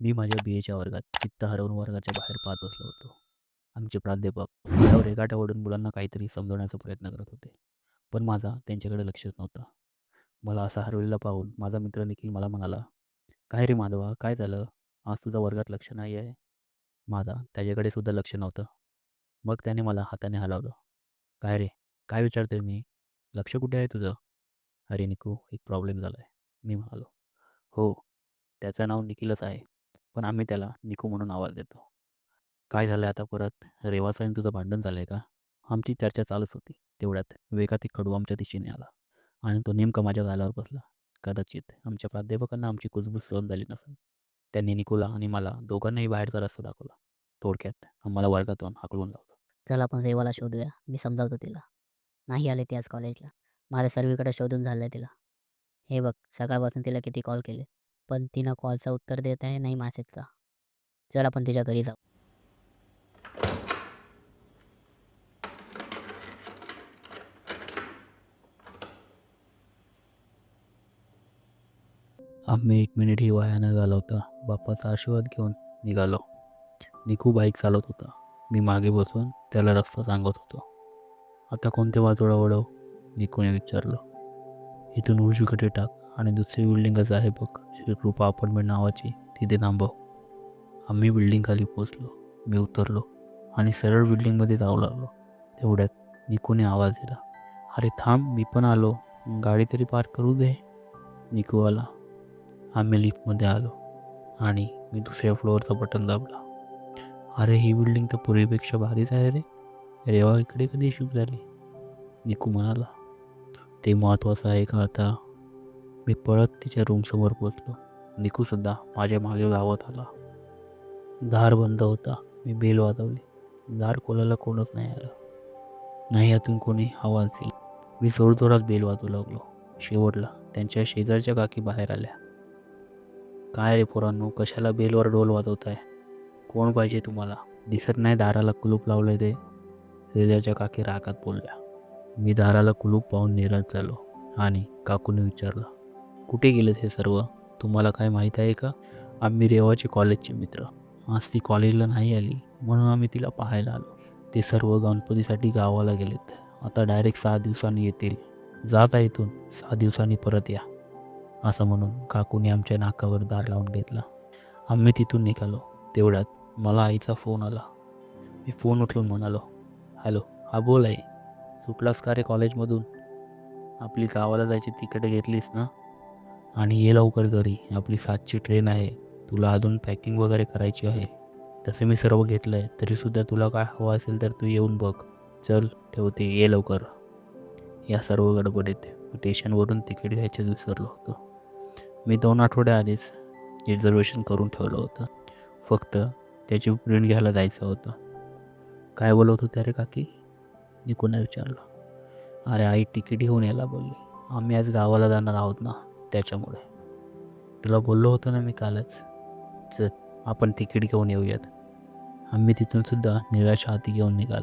मी माझ्या बी एच्या वर्गात चित्त हरवून वर्गाच्या बाहेर पाहत बसलो होतो. आमचे प्राध्यापक त्यावर रेखाटावडून ओढून मुलांना काहीतरी समजवण्याचा प्रयत्न करत होते. पण माझा त्यांच्याकडे लक्षच नव्हतं. मला असा हरवलेला पाहून माझा मित्र निखिल मला म्हणाला, "काय रे माधवा, काय झालं? आज तुझा वर्गात लक्ष नाही आहे." माझा त्याच्याकडे सुद्धा लक्ष नव्हतं. मग त्याने मला हाताने हलावलं "काय रे, काय विचारतोय मी? लक्ष कुठे आहे तुझं?" "अरे निकू, एक प्रॉब्लेम झाला आहे." मी म्हणालो. "हो, त्याचं नाव निखिलच आहे. पण आम्ही त्याला निकू म्हणून आवाज देतो." "काय झालं आता परत? रेवाचं आणि तुझं भांडण झालं आहे का?" आमची चर्चा चालूच होती. तेवढ्यात वेगात एक खडू आमच्या दिशेने आला आणि तो नेमका माझ्या गालावर बसला. कदाचित आमच्या प्राध्यापकांना आमची कुजबूज सहन झाली नसेल. त्यांनी निकूला आणि मला दोघांनाही बाहेरचा रस्ता दाखवला. थोडक्यात आम्हाला वर्गातून हाकलून लावलं. चल आपण रेवाला शोधूया. मी समजावतो तिला. नाही आले ती आज कॉलेजला. माझं सर्वीकडे शोधून झालंय तिला. हे बघ सकाळपासून तिला किती कॉल केले. पण तिनं कॉलचं उत्तर देत आहे नाही मेसेजचा. चल आपण तिच्या घरी जाऊ. आम्ही एक मिनिटही वाया न घालवता बाप्पाचा आशीर्वाद घेऊन निघालो. निकू बाईक चालवत होता. मी मागे बसून त्याला रस्ता सांगत होतो. "आता कोणत्या बाजूला वळव निकूने विचारलं. "इथून उजवीकडे टाक आणि दुसरी बिल्डिंगच आहे बघ, श्रीकृपा अपार्टमेंट नावाची, तिथे थांबव." आम्ही बिल्डिंगखाली पोचलो. मी उतरलो आणि सरळ बिल्डिंगमध्ये जाऊ लागलो. तेवढ्यात निकूने आवाज दिला, "अरे थांब, मी पण आलो. गाडी तरी पार्क करू दे." निकू आला. आम्ही लिफ्टमध्ये आलो आणि मी दुसऱ्या फ्लोअरचं बटन दाबला. "अरे ही बिल्डिंग तर पूर्वीपेक्षा भारीच आहे रे. रेवा इकडे कधी शिफ्ट झाली?" निकू म्हणाला. "ते महत्त्वाचं आहे का आता?" मी पळत तिच्या रूमसमोर पोचलो. निकूसुद्धा माझ्या मागे गावात आला. दार बंद होता. मी बेल वाजवली. दार खोलायला कोणच नाही आलं. नाही यातून कोणी आवाज दिला. मी जोरजोरात बेल वाजवू लागलो. शेवटला त्यांच्या शेजारच्या काकी बाहेर आल्या. "काय रे पोरांनो, कशाला बेलवर डोल वाजवताय? कोण पाहिजे तुम्हाला? दिसत नाही दाराला कुलूप लावले ते?" शेजारच्या काकी रागात बोलल्या. मी दाराला कुलूप पाहून निराश झालो आणि काकूने विचारलं, "कुठे गेलेत हे सर्व? तुम्हाला काय माहीत आहे का? आम्ही रेवाचे कॉलेजचे मित्र. आज ती कॉलेजला नाही आली म्हणून आम्ही तिला पाहायला आलो. ते सर्व गणपतीसाठी गावाला गेलेत. आता डायरेक्ट सहा दिवसांनी येतील. जात आहे इथून. सहा दिवसांनी परत या." असं म्हणून काकूने आमच्या नाकावर दार लावून घेतला. आम्ही तिथून निघालो. तेवढ्यात मला आईचा फोन आला. मी फोन उठलून म्हणालो, "हॅलो, हा बोल आई. सुटलास का रे कॉलेजमधून? आपली गावाला जायची तिकीट घेतलीस ना? आणि ये लवकर घरी. आपली सातची ट्रेन आहे. तुला अजून पॅकिंग वगैरे करायची आहे. तसे मी सर्व घेतलं आहे. तरीसुद्धा तुला काय हवं असेल तर तू येऊन बघ. चल ठेवते, ये लवकर." या सर्व गडबडीत स्टेशनवरून तिकीट घ्यायचं विसरलो होतो. मी दोन आठवड्याआधीच रिझर्वेशन करून ठेवलं होतं. फक्त त्याची प्रिंट घ्यायला जायचं होतं. "काय बोलत होत्या रे काकी?" मी कोणा विचारलं. "अरे आई तिकीट घेऊन यायला बोलली. आम्ही आज गावाला जाणार आहोत ना, त्याच्यामुळे." "तुला बोललो होतो ना मी कालच. चल आपण तिकीट घेऊन येऊयात." आम्ही तिथून सुद्धा निराशा हाती घेऊन निघाल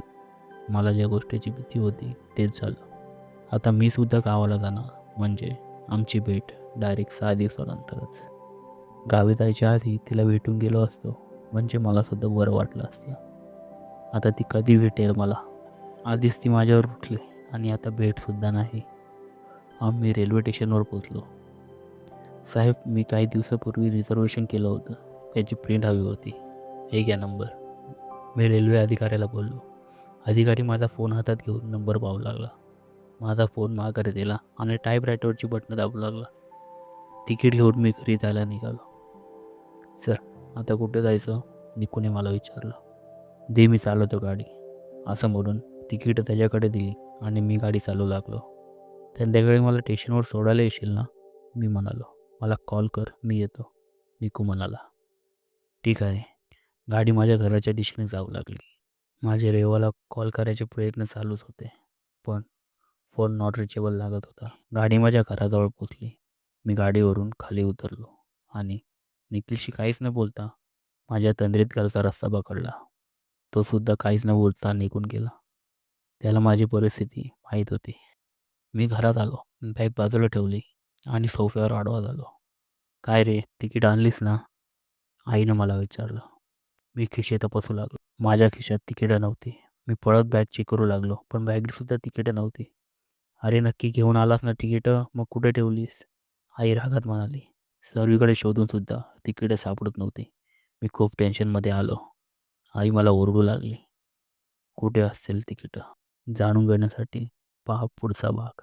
मला ज्या गोष्टीची भीती होती तेच झालं. आता मी सुद्धा गावाला जाणार म्हणजे आमची भेट डायरेक्ट सहा दिवसानंतरच. गावी जायच्या आधी तिला भेटून गेलो असतो म्हणजे मला सुद्धा बरं वाटलं असतं. आता ती कधी भेटेल मला? आधीच ती माझ्यावर उठली आणि आता भेटसुद्धा नाही. आम्ही रेल्वे स्टेशनवर पोचलो. "साहेब, मी काही दिवसापूर्वी रिझर्वेशन केलं होतं. त्याची प्रिंट हवी होती. हे घ्या नंबर." मी रेल्वे अधिकाऱ्याला बोललो. अधिकारी माझा फोन हातात घेऊन नंबर पाहू लागला. माझा फोन माघारी दिला आणि टाईपरायटरची बटणं दाबू लागला. तिकीट घेऊन मी घरी जायला निघालो. "सर, आता कुठे जायचं?" निकूने मला विचारलं. "दे, मी चालवतो गाडी." असं म्हणून तिकीट त्याच्याकडे दिली आणि मी गाडी चालवू लागलो. "संध्याकाळी मला स्टेशनवर सोडायला येशील ना?" मी म्हणालो. "मला कॉल कर, मी येतो." निकू म्हणाला. "ठीक आहे." गाडी माझ्या घराच्या दिशेने जाऊ लागली. माझे रेवाला कॉल करायचे प्रयत्न चालूच होते. पण फोन नॉट रिचेबल लागत होता. गाडी माझ्या घराजवळ पोचली. मी गाडीवरून खाली उतरलो आणि निखिलशी काहीच न बोलता माझ्या तंद्रीत घालचा रस्ता पकडला. तो सुद्धा काहीच न बोलता निघून गेला. त्याला माझी परिस्थिती माहीत होती. मी घरात आलो. बॅग बाजूला ठेवली आणि सोफ्यावर आडवा झालो. "काय रे, तिकीट आणलीस ना?" आईनं मला विचारलं. मी खिशे तपासू लागलो. माझ्या खिशात तिकीटं नव्हती. मी पळत बॅग चेक करू लागलो पण बॅगसुद्धा तिकीटं नव्हती. अरे नक्की घेऊन आलास ना तिकीटं? मग कुठे ठेवलीस? आई रागात म्हणाली. सर्वीकडे शोधूनसुद्धा तिकीटं सापडत नव्हती. मी खूप टेन्शनमध्ये आलो. आई मला ओरडू लागली. कुठे असेल तिकीटं? जाणून घेण्यासाठी पहा पुढचा भाग.